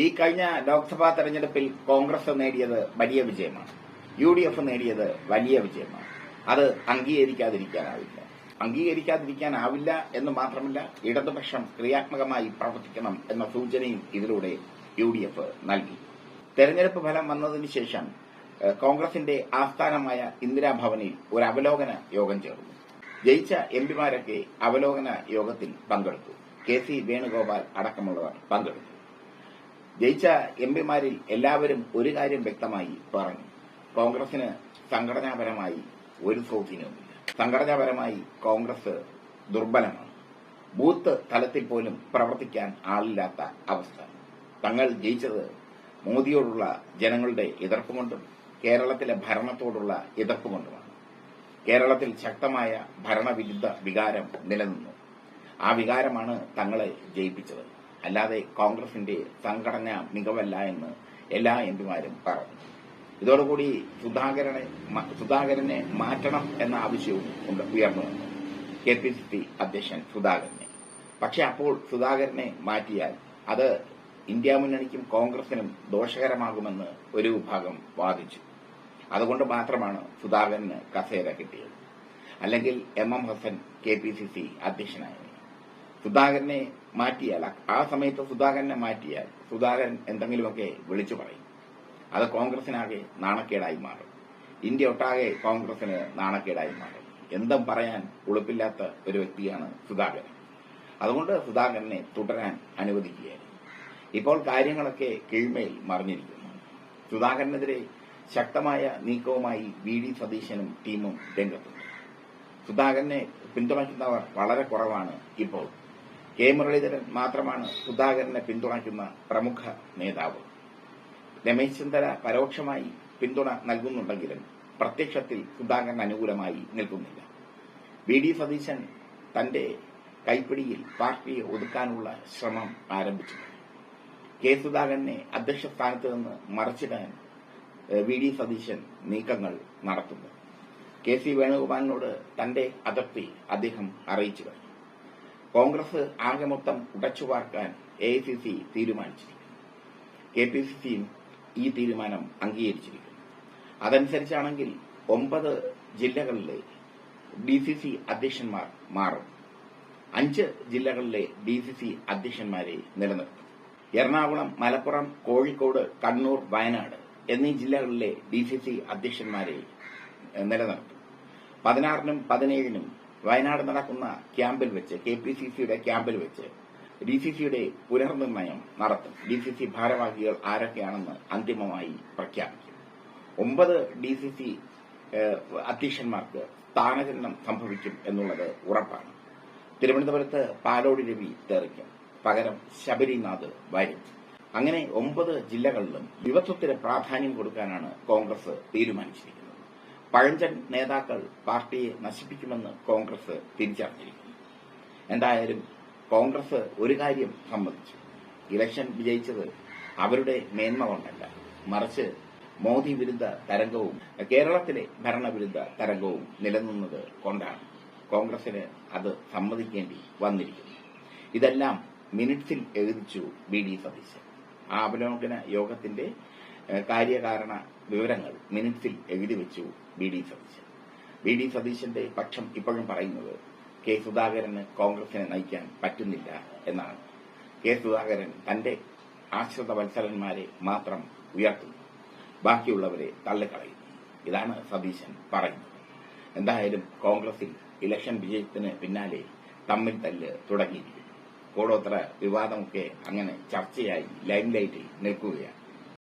ഈ കഴിഞ്ഞ ലോക്സഭാ തെരഞ്ഞെടുപ്പിൽ കോൺഗ്രസ് നേടിയത് വലിയ വിജയമാണ്. യു ഡി എഫ് നേടിയത് വലിയ വിജയമാണ്. അത് അംഗീകരിക്കാതിരിക്കാനാവില്ല. അംഗീകരിക്കാതിരിക്കാനാവില്ല എന്ന് മാത്രമല്ല ഇടതുപക്ഷം ക്രിയാത്മകമായി പ്രവർത്തിക്കണം എന്ന സൂചനയും ഇതിലൂടെ യു ഡി എഫ് നൽകി. തെരഞ്ഞെടുപ്പ് ഫലം വന്നതിന് ശേഷം കോൺഗ്രസിന്റെ ആസ്ഥാനമായ ഇന്ദിരാഭവനിൽ ഒരു അവലോകന യോഗം ചേർന്നു. ജയിച്ച എംപിമാരൊക്കെ അവലോകന യോഗത്തിൽ പങ്കെടുത്തു. കെ സി വേണുഗോപാൽ അടക്കമുള്ളവർ പങ്കെടുത്തു. ജയിച്ച എം പിമാരിൽ എല്ലാവരും ഒരു കാര്യം വ്യക്തമായി പറഞ്ഞു. കോൺഗ്രസിന് സംഘടനാപരമായി ഒരു സ്വാധീനവുമില്ല സംഘടനാപരമായി കോൺഗ്രസ് ദുർബലമാണ്. ബൂത്ത് തലത്തിൽ പോലും പ്രവർത്തിക്കാൻ ആളില്ലാത്ത അവസ്ഥ. തങ്ങൾ ജയിച്ചത് മോദിയോടുള്ള ജനങ്ങളുടെ എതിർപ്പ് കൊണ്ടും കേരളത്തിലെ ഭരണത്തോടുള്ള എതിർപ്പ് കൊണ്ടുമാണ് കേരളത്തിൽ ശക്തമായ ഭരണവിരുദ്ധ വികാരം നിലനിന്നു. ആ വികാരമാണ് തങ്ങളെ ജയിപ്പിച്ചത്. അല്ലാതെ കോൺഗ്രസിന്റെ സംഘടന മികവല്ല എന്ന് എല്ലാ എംപിമാരും പറഞ്ഞു. ഇതോടുകൂടി സുധാകരനെ സുധാകരനെ മാറ്റണം എന്ന ആവശ്യവും ഉണ്ട് ഉയർന്നു വന്നു. കെ പി സി സി അധ്യക്ഷൻ സുധാകരനെ. പക്ഷെ അപ്പോൾ സുധാകരനെ മാറ്റിയാൽ അത് ഇന്ത്യ മുന്നണിക്കും കോൺഗ്രസിനും ദോഷകരമാകുമെന്ന് ഒരു വിഭാഗം വാദിച്ചു. അതുകൊണ്ട് മാത്രമാണ് സുധാകരന് കസേര കിട്ടിയത്. അല്ലെങ്കിൽ M M Hasan K P C C അധ്യക്ഷനായത്. സുധാകരനെ മാറ്റിയാൽ ആ സമയത്ത് സുധാകരനെ മാറ്റിയാൽ സുധാകരൻ എന്തെങ്കിലുമൊക്കെ വിളിച്ചു പറയും. അത് കോൺഗ്രസിനാകെ നാണക്കേടായി മാറും. ഇന്ത്യ ഒട്ടാകെ കോൺഗ്രസിന് നാണക്കേടായി മാറും. എന്തും പറയാൻ ഉളുപ്പില്ലാത്ത ഒരു വ്യക്തിയാണ് സുധാകരൻ. അതുകൊണ്ട് സുധാകരനെ തുടരാൻ അനുവദിക്കുകയായിരുന്നു. ഇപ്പോൾ കാര്യങ്ങളൊക്കെ കീഴ്മേൽ മറിഞ്ഞിരിക്കുന്നു. സുധാകരനെതിരെ ശക്തമായ നീക്കവുമായി വി ഡി സതീശനും ടീമും രംഗത്തുണ്ട്. സുധാകരനെ പിന്തുണയ്ക്കുന്നവർ വളരെ കുറവാണ് ഇപ്പോൾ കെ മുരളീധരൻ മാത്രമാണ് സുധാകരനെ പിന്തുണയ്ക്കുന്ന പ്രമുഖ നേതാവ്. രമേശ് ചെന്നിത്തല പരോക്ഷമായി പിന്തുണ നൽകുന്നുണ്ടെങ്കിലും പ്രത്യക്ഷത്തിൽ സുധാകരൻ അനുകൂലമായി നിൽക്കുന്നില്ല. വി. ഡി. സതീശൻ തന്റെ കൈപ്പിടിയിൽ പാർട്ടിയെ ഒതുക്കാനുള്ള ശ്രമം ആരംഭിച്ചു കെ. സുധാകരനെ അധ്യക്ഷ സ്ഥാനത്ത് നിന്ന് മറച്ചിടാൻ വി. ഡി. സതീശൻ നീക്കങ്ങൾ നടത്തുന്നു. കെ. സി. വേണുഗോപാലിനോട് തന്റെ അതൃപ്തി അദ്ദേഹം അറിയിച്ചു കഴിഞ്ഞു. കോൺഗ്രസ് ആകെ മൊത്തം ഉടച്ചു പാർക്കാൻ എ ഐ സി സി തീരുമാനിച്ചിരിക്കുന്നു കെ പി സി സിയും ഈ തീരുമാനം അംഗീകരിച്ചിരിക്കുന്നു. അതനുസരിച്ചാണെങ്കിൽ ഒമ്പത് ജില്ലകളിലെ ഡി സി സി അധ്യക്ഷന്മാർ മാറും. അഞ്ച് ജില്ലകളിലെ ഡി സി സി അധ്യക്ഷന്മാരെ നിലനിർത്തും. എറണാകുളം മലപ്പുറം കോഴിക്കോട് കണ്ണൂർ വയനാട് എന്നീ ജില്ലകളിലെ ഡി സി സി അധ്യക്ഷന്മാരെ നിലനിർത്തും. പതിനാറിനും പതിനേഴിനും വയനാട് നടക്കുന്ന ക്യാമ്പിൽ വെച്ച് കെ പി സി സിയുടെ ക്യാമ്പിൽ വെച്ച് ഡി സി സിയുടെ പുനർനിർണയം നടത്തും. ഡി സി സി ഭാരവാഹികൾ ആരൊക്കെയാണെന്ന് അന്തിമമായി പ്രഖ്യാപിക്കും. ഒമ്പത് ഡി സി സി അധ്യക്ഷന്മാർക്ക് സ്ഥാനചലനം സംഭവിക്കും എന്നുള്ളത് ഉറപ്പാണ്. തിരുവനന്തപുരത്ത് പാലോടി രവി തെറിക്കും. പകരം ശബരിനാഥ് വരും. അങ്ങനെ ഒമ്പത് ജില്ലകളിലും യുവത്വത്തിന് പ്രാധാന്യം കൊടുക്കാനാണ് കോൺഗ്രസ് തീരുമാനിച്ചിരിക്കുന്നത്. പഴഞ്ചൻ നേതാക്കൾ പാർട്ടിയെ നശിപ്പിക്കുമെന്ന് കോൺഗ്രസ് തിരിച്ചറിഞ്ഞിരിക്കുന്നു. എന്തായാലും കോൺഗ്രസ് ഒരു കാര്യം സമ്മതിച്ചു. ഇലക്ഷൻ വിജയിച്ചത് അവരുടെ മേന്മ കൊണ്ടല്ല. മറിച്ച് മോദി വിരുദ്ധ തരംഗവും കേരളത്തിലെ ഭരണവിരുദ്ധ തരംഗവും നിലനിന്നത് കൊണ്ടാണ് കോൺഗ്രസിന് അത് സമ്മതിക്കേണ്ടി വന്നിരിക്കുന്നു ഇതെല്ലാം മിനിറ്റ്സിൽ എഴുതിച്ചു ബി ഡി. സതീശൻ. ആ അവലോകന യോഗത്തിന്റെ കാര്യകാരണ വിവരങ്ങൾ മിനിറ്റ്സിൽ എഴുതി വെച്ചു B D Satheesan. B D സതീശന്റെ പക്ഷം ഇപ്പോഴും പറയുന്നത് കെ സുധാകരന് കോൺഗ്രസിനെ നയിക്കാൻ പറ്റുന്നില്ല എന്നാണ്. കെ സുധാകരൻ തന്റെ ആശ്രിത വത്സരന്മാരെ മാത്രം ഉയർത്തുന്നു. ബാക്കിയുള്ളവരെ തള്ളിക്കളയുന്നു. ഇതാണ് സതീശൻ പറയുന്നത്. എന്തായാലും കോൺഗ്രസിൽ ഇലക്ഷൻ വിജയത്തിന് പിന്നാലെ തമ്മിൽ തല്ല് തുടങ്ങിയിരിക്കുന്നു. കൂടോത്ര വിവാദമൊക്കെ അങ്ങനെ ചർച്ചയായി ലൈംലൈറ്റിൽ നിൽക്കുകയാണ്.